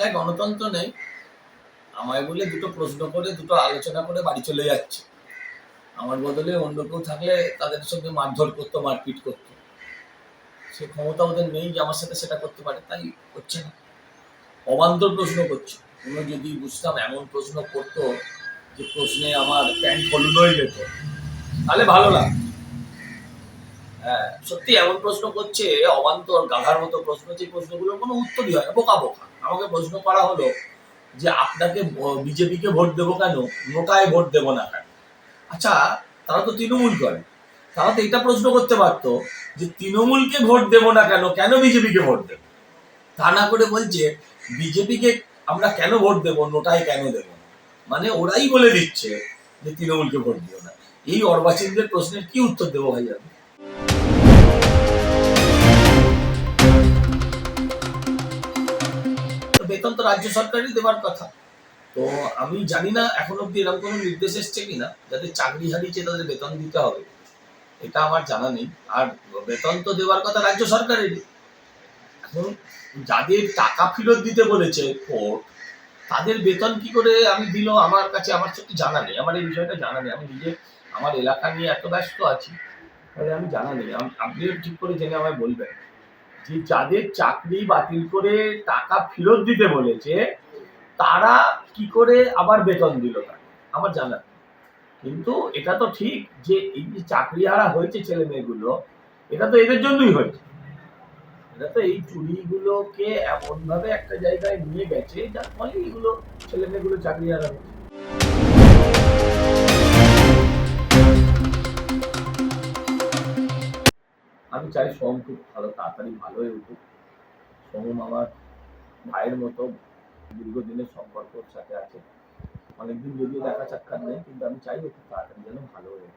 বাংলায় গণতন্ত্র নেই, আমায় বলে দুটো প্রশ্ন করে, দুটো আলোচনা করে বাড়ি চলে যাচ্ছে। আমার বদলে অন্য কেউ থাকলে তাদের সঙ্গে মারধর করতো, মারপিট করতো। সে ক্ষমতা ওদের নেই যে আমার সাথে সেটা করতে পারে, তাই হচ্ছে না। অবান্তর প্রশ্ন করছে। কোনো যদি বুঝতাম এমন প্রশ্ন করতো যে প্রশ্নে আমার প্যান্ট হলুদ হয়ে যেত, তাহলে ভালো লাগে হ্যাঁ সত্যি এমন প্রশ্ন করছে অবান্তর গাধার মতো প্রশ্ন, যে প্রশ্নগুলোর কোনো উত্তরই হয় না, বোকা বোকা। আমাকে প্রশ্ন করা হলো যে আপনাকে বিজেপিকে ভোট দেবো কেন? নোটায় ভোট দেবো না কেন? আচ্ছা তারা তো তৃণমূল করে। তারা তো এটা প্রশ্ন করতে পারতো যে তৃণমূলকে ভোট দেবো না কেন? কেন বিজেপিকে ভোট দেবো? তা না করে বলছে, বিজেপিকে আমরা কেন ভোট দেবো? নোটায় কেন দেবো মানে ওরাই বলে দিচ্ছে যে তৃণমূলকে ভোট দিও না। এই অর্বাচীনদের প্রশ্নের কি উত্তর দেবো ভাই আমি বেতন তো রাজ্য সরকারই দেওয়ার কথা। তো আমি জানি না এখন অব্দি এরকম কোনো নির্দেশ এসছে কিনা যাদের চাকরি হারিয়েছে তাদের বেতন দিতে হবে, এটা আমার জানা নেই। আর বেতন তো দেওয়ার কথা রাজ্য সরকারেরই। এখন যাদের টাকা ফেরত দিতে বলেছে কোর্ট, তাদের বেতন কি করে আমি দিল আমার কাছে আমার সত্যি জানা নেই, আমার এই বিষয়টা জানা নেই। আমি নিজে আমার এলাকা নিয়ে এত ব্যস্ত আছি, তাহলে আমি জানা নেই। আপনিও ঠিক করে জেনে আমায় বলবেন। যে যাদের চাকরি বাতিল করে টাকা ফেরত দিতে বলেছে, তারা কি করে আবার বেতন দিল আমার জানা কিন্তু এটা তো ঠিক যে এই যে চাকরি হারা হয়েছে ছেলে মেয়েগুলো, এটা তো এদের জন্যই হয়েছে। এটা তো এই চুরিগুলোকে এমন ভাবে একটা জায়গায় নিয়ে গেছে যার ফলে এগুলো ছেলে মেয়েগুলো চাকরি হারা হয়েছে আমি চাই সোম খুব ভালো, তাড়াতাড়ি ভালো হয়ে উঠুক। সোম আমার ভাইয়ের মতো দীর্ঘদিনের সম্পর্ক ওর সাথে আছে। অনেকদিন যদিও দেখা সাক্ষাৎ নেই, কিন্তু আমি চাই খুব তাড়াতাড়ি যেন ভালো হয়ে।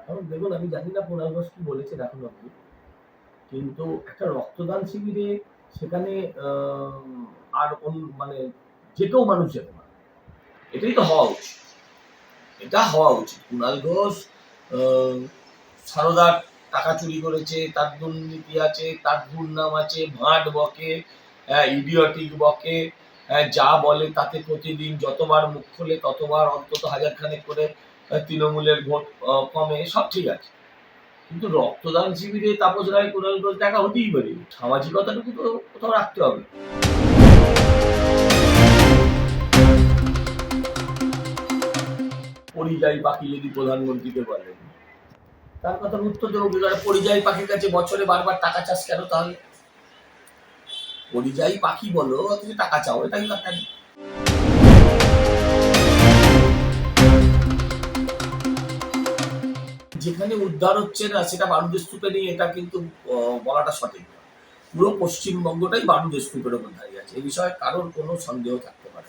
এখন দেখুন, আমি জানি না কুণাল ঘোষ কি বলেছেন এখন অব্দি কিন্তু একটা রক্তদান শিবিরে সেখানে আর মানে যে কেউ মানুষ যেতে পারে, এটাই তো হওয়া উচিত। এটা হওয়া উচিত। কুণাল ঘোষ সারদার টাকা চুরি করেছে তার দুর্নীতি আছে তার দুর্নাম আছে ভাঁট বকে ইডিয়টিক বকে আহ, যা বলে তাতে প্রতিদিন যতবার মুখ খোলে ততবার অন্তত হাজার খানেক করে তৃণমূলের ভোট কমে সব ঠিক আছে। কিন্তু রক্তদান শিবিরে তাপস রায় কুণাল ঘোষ দেখা হতেই পারে। সামাজিকতাটুকু তো কোথাও রাখতে হবে। পরিযায়ী পাখি যদি প্রধানমন্ত্রীকে বলেন তার কথার উত্তর দেবো কি পরিযায়ী পাখির কাছে বছরে বারবার টাকা চাষ কেন তাহলে পরিযায়ী পাখি বলো অথচ টাকা চাও, এটাই কেন যেখানে উদ্ধার হচ্ছে না, সেটা বারুদের স্তূপে নেই, এটা কিন্তু বলাটা সঠিক নয়। পুরো পশ্চিমবঙ্গটাই বারুদের স্তূপের ওপর দাঁড়িয়ে আছে এই বিষয়ে কারোর কোনো সন্দেহ থাকতে পারে।